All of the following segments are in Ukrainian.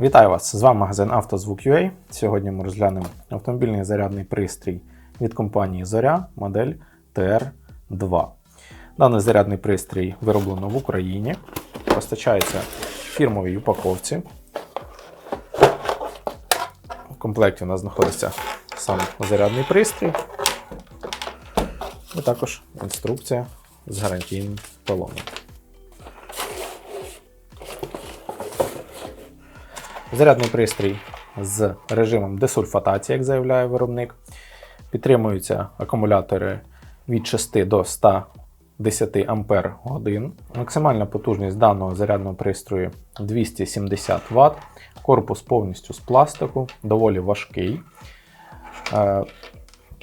Вітаю вас! З вами магазин «Автозвук.UA». Сьогодні ми розглянемо автомобільний зарядний пристрій від компанії Зоря, модель TR2. Даний зарядний пристрій вироблено в Україні, постачається в фірмовій упаковці. В комплекті у нас знаходиться сам зарядний пристрій, і також інструкція з гарантійним талоном. Зарядний пристрій з режимом десульфатації, як заявляє виробник. Підтримуються акумулятори від 6 до 110 Ампер годин. Максимальна потужність даного зарядного пристрою 270 Вт. Корпус повністю з пластику, доволі важкий. Е,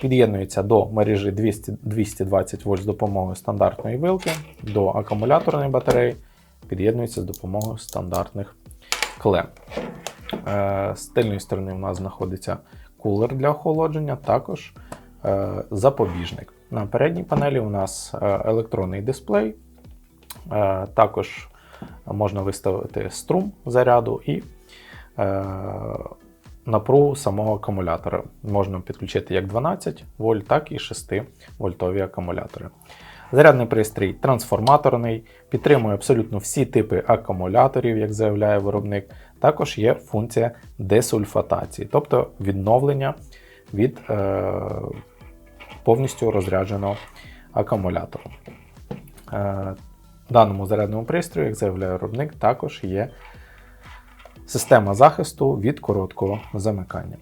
Під'єднується до мережі 200, 220 вольт з допомогою стандартної вилки, до акумуляторної батареї під'єднується з допомогою стандартних клем. Е, З тильної сторони у нас знаходиться кулер для охолодження, також е, запобіжник. На передній панелі у нас е, електронний дисплей, також можна виставити струм заряду і напругу самого акумулятора. Можна підключити як 12 вольт, так і 6 вольтові акумулятори. Зарядний пристрій трансформаторний, підтримує абсолютно всі типи акумуляторів, як заявляє виробник. Також є функція десульфатації, тобто відновлення від е, повністю розрядженого акумулятора. Е, даному зарядному пристрою, як заявляє виробник, також є система захисту від короткого замикання.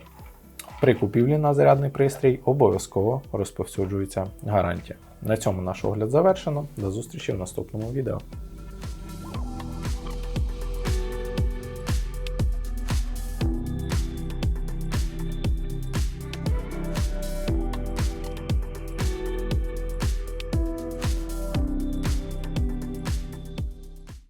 При купівлі на зарядний пристрій обов'язково розповсюджується гарантія. На цьому наш огляд завершено. До зустрічі в наступному відео.